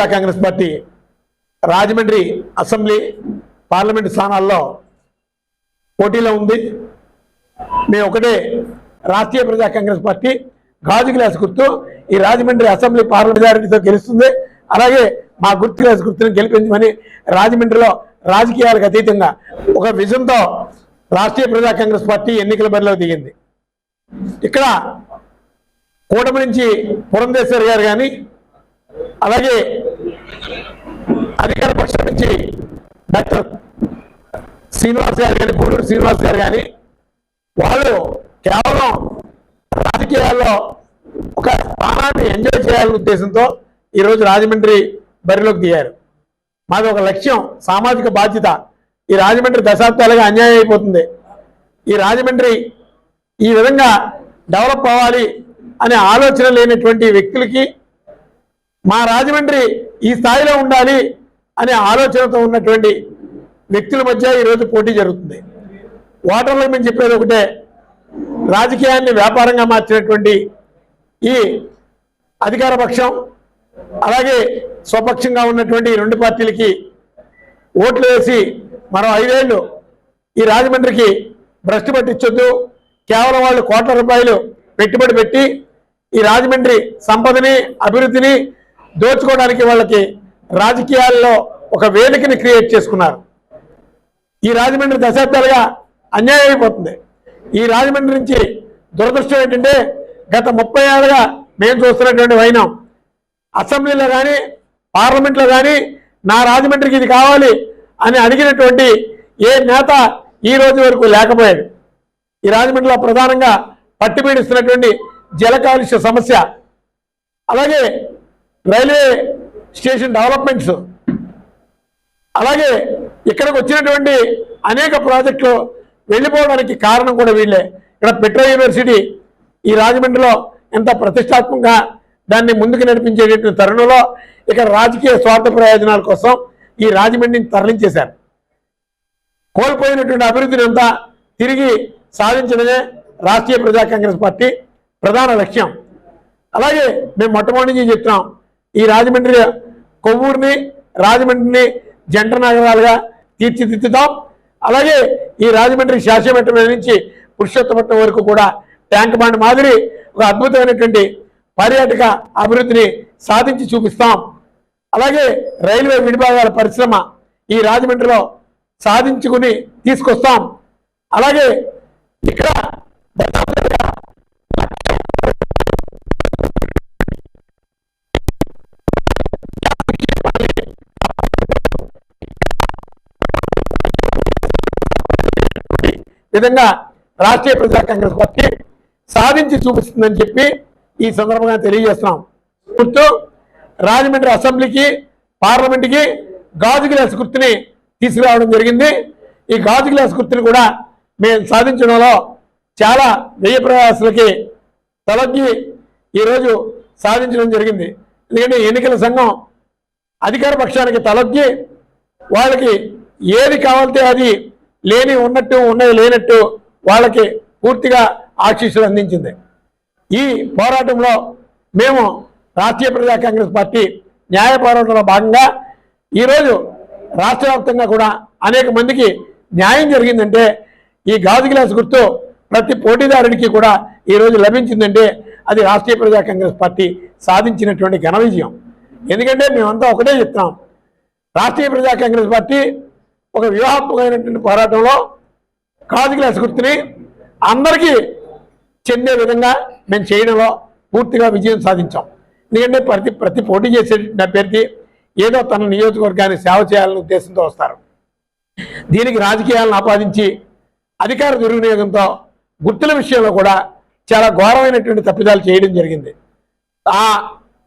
Praja Congress party Rajahmundry assembly parliament స్థానాల్లో పోటీలో ఉంది. మేము ఒకటే రాష్ట్రీయ ప్రజా కాంగ్రెస్ పార్టీ గాజు గ్లాస్ గుర్తు ఈ రాజమండ్రి అసెంబ్లీ పార్లమెంట్ మెజారిటీతో గెలుస్తుంది. అలాగే మా గుర్తు గ్లాస్ గుర్తుని గెలిపించమని రాజమండ్రిలో రాజకీయాలకు అతీతంగా ఒక విజన్తో రాష్ట్రీయ ప్రజా కాంగ్రెస్ పార్టీ ఎన్నికల బరిలో దిగింది. ఇక్కడ కూటమి నుంచి పురంధేశ్వర్ గారు కానీ అలాగే అధికార పక్షం నుంచి డాక్టర్ శ్రీనివాస్ గారు కానీ గూడూరు శ్రీనివాస్ గారు కానీ వాళ్ళు కేవలం రాజకీయాల్లో ఒక స్థానాన్ని ఎంజాయ్ చేయాలనే ఉద్దేశంతో ఈరోజు రాజమండ్రి బరిలోకి దిగారు. మాది ఒక లక్ష్యం సామాజిక బాధ్యత. ఈ రాజమండ్రి దశాబ్దాలుగా అన్యాయం అయిపోతుంది. ఈ రాజమండ్రి ఈ విధంగా డెవలప్ అవ్వాలి అనే ఆలోచన లేనటువంటి వ్యక్తులకి మా రాజమండ్రి ఈ స్థాయిలో ఉండాలి అనే ఆలోచనతో ఉన్నటువంటి వ్యక్తుల మధ్య ఈరోజు పోటీ జరుగుతుంది. ఓటర్లకు మేము చెప్పేది ఒకటే రాజకీయాన్ని వ్యాపారంగా మార్చినటువంటి ఈ అధికార పక్షం అలాగే స్వపక్షంగా ఉన్నటువంటి రెండు పార్టీలకి ఓట్లు వేసి మరో ఐదేళ్ళు ఈ రాజమండ్రికి భ్రష్టు పట్టించొద్దు. కేవలం వాళ్ళు కోట్ల రూపాయలు పెట్టుబడి పెట్టి ఈ రాజమండ్రి సంపదని అభివృద్ధిని దోచుకోవడానికి వాళ్ళకి రాజకీయాల్లో ఒక వేదికని క్రియేట్ చేసుకున్నారు. ఈ రాజమండ్రి దశాబ్దాలుగా అన్యాయం అయిపోతుంది. ఈ రాజమండ్రి నుంచి దురదృష్టం ఏంటంటే గత ముప్పై ఏళ్ళుగా మేము చూస్తున్నటువంటి వైనం అసెంబ్లీలో కానీ పార్లమెంట్లో కానీ నా రాజమండ్రికి ఇది కావాలి అని అడిగినటువంటి ఏ నేత ఈ రోజు వరకు లేకపోయాడు. ఈ రాజమండ్రిలో ప్రధానంగా పట్టిపీడిస్తున్నటువంటి జల కాలుష్య సమస్య. అలాగే రైల్వే స్టేషన్ డెవలప్మెంట్స్. అలాగే ఇక్కడికి వచ్చినటువంటి అనేక ప్రాజెక్టులు వెళ్ళిపోవడానికి కారణం కూడా వీళ్ళే. ఇక్కడ పెట్రో యూనివర్సిటీ ఈ రాజమండ్రిలో ఎంత ప్రతిష్టాత్మకంగా దాన్ని ముందుకు నడిపించేటటువంటి తరుణంలో ఇక్కడ రాజకీయ స్వార్థ ప్రయోజనాల కోసం ఈ రాజమండ్రిని తరలించేశారు. కోల్పోయినటువంటి అభివృద్ధిని అంతా తిరిగి సాధించడమే రాష్ట్రీయ ప్రజా కాంగ్రెస్ పార్టీ ప్రధాన లక్ష్యం. అలాగే మేము మొట్టమొదటి నుంచి చెప్తున్నాం ఈ రాజమండ్రి కొవ్వూరుని రాజమండ్రిని జంట నగరాలుగా తీర్చిదిద్దుతాం. అలాగే ఈ రాజమండ్రి శాశ్వతం నుంచి పురుషోత్తపట్నం వరకు కూడా ట్యాంక్ బండ్ మాదిరి ఒక అద్భుతమైనటువంటి పర్యాటక అభివృద్ధిని సాధించి చూపిస్తాం. అలాగే రైల్వే విడిభాగాల పరిశ్రమ ఈ రాజమండ్రిలో సాధించుకుని తీసుకొస్తాం. అలాగే ఇక్కడ విధంగా రాష్ట్రీయ ప్రజా కాంగ్రెస్ పార్టీ సాధించి చూపిస్తుందని చెప్పి ఈ సందర్భంగా తెలియజేస్తున్నాం. గుర్తు రాజమండ్రి అసెంబ్లీకి పార్లమెంట్కి గాజు గ్లాస్ గుర్తుని తీసుకురావడం జరిగింది. ఈ గాజు గ్లాస్ గుర్తుని కూడా మేము సాధించడంలో చాలా వ్యయ ప్రయాసాలకి తలగ్గి ఈరోజు సాధించడం జరిగింది. ఎందుకంటే ఎన్నికల సంఘం అధికార పక్షానికి తలొగ్గి వాళ్ళకి ఏది కావాలితే అది లేని ఉన్నట్టు ఉన్నది లేనట్టు వాళ్ళకి పూర్తిగా ఆశీస్సులు అందించింది. ఈ పోరాటంలో మేము రాష్ట్రీయ ప్రజా కాంగ్రెస్ పార్టీ న్యాయ పోరాటంలో భాగంగా ఈరోజు రాష్ట్ర వ్యాప్తంగా కూడా అనేక మందికి న్యాయం జరిగిందంటే ఈ గాజు గ్లాస్ గుర్తు ప్రతి పోటీదారుడికి కూడా ఈరోజు లభించిందంటే అది రాష్ట్రీయ ప్రజా కాంగ్రెస్ పార్టీ సాధించినటువంటి ఘన విజయం. ఎందుకంటే మేమంతా ఒకటే చెప్తున్నాం. రాష్ట్రీయ ప్రజా కాంగ్రెస్ పార్టీ ఒక వ్యూహాత్మకమైనటువంటి పోరాటంలో గాజు గ్లాస్ గుర్తుని అందరికీ చెందే విధంగా మేము చేయడంలో పూర్తిగా విజయం సాధించాం. ఎందుకంటే ప్రతి ప్రతి పోటీ చేసే అభ్యర్థి ఏదో తన నియోజకవర్గాన్ని సేవ చేయాలనే ఉద్దేశంతో వస్తారు. దీనికి రాజకీయాలను ఆపాదించి అధికార దుర్వినియోగంతో గుర్తుల విషయంలో కూడా చాలా ఘోరమైనటువంటి తప్పిదాలు చేయడం జరిగింది. ఆ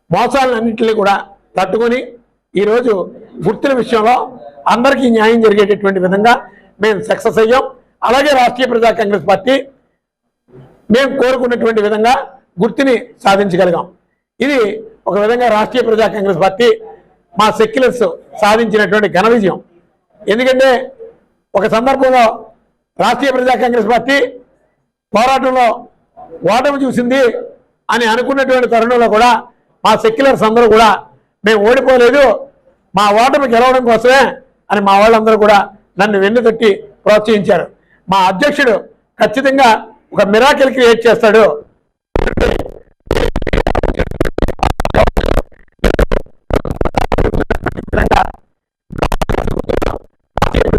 మోసాలన్నింటినీ కూడా తట్టుకొని ఈరోజు గుర్తుల విషయంలో అందరికీ న్యాయం జరిగేటటువంటి విధంగా మేము సక్సెస్ అయ్యాం. అలాగే రాష్ట్రీయ ప్రజా కాంగ్రెస్ పార్టీ మేము కోరుకున్నటువంటి విధంగా గుర్తుని సాధించగలిగాం. ఇది ఒక విధంగా రాష్ట్రీయ ప్రజా కాంగ్రెస్ పార్టీ మా సెక్యులర్స్ సాధించినటువంటి ఘన విజయం. ఎందుకంటే ఒక సందర్భంలో రాష్ట్రీయ ప్రజా కాంగ్రెస్ పార్టీ పోరాటంలో ఓటమి చూసింది అని అనుకున్నటువంటి తరుణంలో కూడా మా సెక్యులర్స్ అందరూ కూడా మేము ఓడిపోలేదు మా ఓటమి గెలవడం కోసమే అని మా వాళ్ళందరూ కూడా నన్ను వెన్నుతట్టి ప్రోత్సహించారు. మా అధ్యక్షుడు ఖచ్చితంగా ఒక మిరాకిల్ క్రియేట్ చేస్తాడు.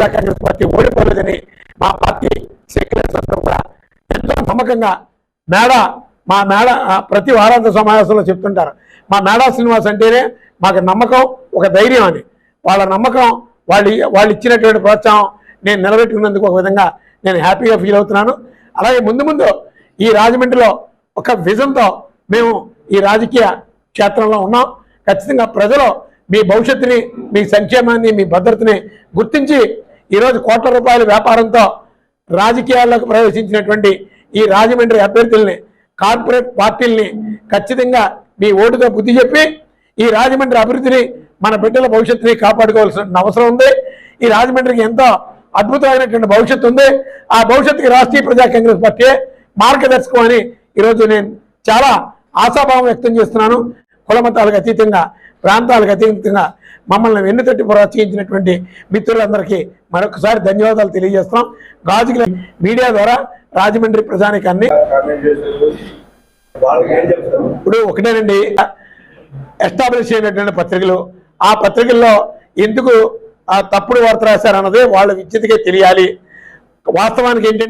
కాంగ్రెస్ పార్టీ ఓడిపోలేదని మా పార్టీ సెక్యులర్స్ అందరూ కూడా ఎంతో నమ్మకంగా మేడ మా మేడ ఆ, ప్రతి వారాంత సమావేశంలో చెప్తుంటారు. మా మేడా శ్రీనివాస్ అంటేనే మాకు నమ్మకం ఒక ధైర్యం అని వాళ్ళ నమ్మకం వాళ్ళు వాళ్ళు ఇచ్చినటువంటి ప్రోత్సాహం నేను నిలబెట్టుకున్నందుకు ఒక విధంగా నేను హ్యాపీగా ఫీల్ అవుతున్నాను. అలాగే ముందు ముందు ఈ రాజమండ్రిలో ఒక విజన్తో మేము ఈ రాజకీయ క్షేత్రంలో ఉన్నాం. ఖచ్చితంగా ప్రజలు మీ భవిష్యత్తుని మీ సంక్షేమాన్ని మీ భద్రతని గుర్తించి ఈరోజు కోట్ల రూపాయల వ్యాపారంతో రాజకీయాల్లోకి ప్రవేశించినటువంటి ఈ రాజమండ్రి అభ్యర్థుల్ని కార్పొరేట్ పార్టీల్ని ఖచ్చితంగా మీ ఓటుతో బుద్ధి చెప్పి ఈ రాజమండ్రి అభివృద్ధిని మన బిడ్డల భవిష్యత్తుని కాపాడుకోవాల్సిన అవసరం ఉంది. ఈ రాజమండ్రికి ఎంతో అద్భుతమైనటువంటి భవిష్యత్తు ఉంది. ఆ భవిష్యత్తుకి రాష్ట్రీయ ప్రజా కాంగ్రెస్ పార్టీ మార్గదర్శకం అని ఈరోజు నేను చాలా ఆశాభావం వ్యక్తం చేస్తున్నాను. కులమతాలకు అతీతంగా ప్రాంతాలకు అతీతంగా మమ్మల్ని వెన్నుతట్టి ప్రోత్సహించినటువంటి మిత్రులందరికీ మరొకసారి ధన్యవాదాలు తెలియజేస్తున్నాం. గాజుల మీడియా ద్వారా రాజమండ్రి ఏం చెప్తారు? ఇప్పుడు ఒకటేనండి. ఎస్టాబ్లిష్ అయినటువంటి పత్రికలు. ఆ పత్రికల్లో ఎందుకు ఆ తప్పుడు వార్త రాశారన్నది వాళ్ళ విద్యుత్కే తెలియాలి. వాస్తవానికి ఏంటంటే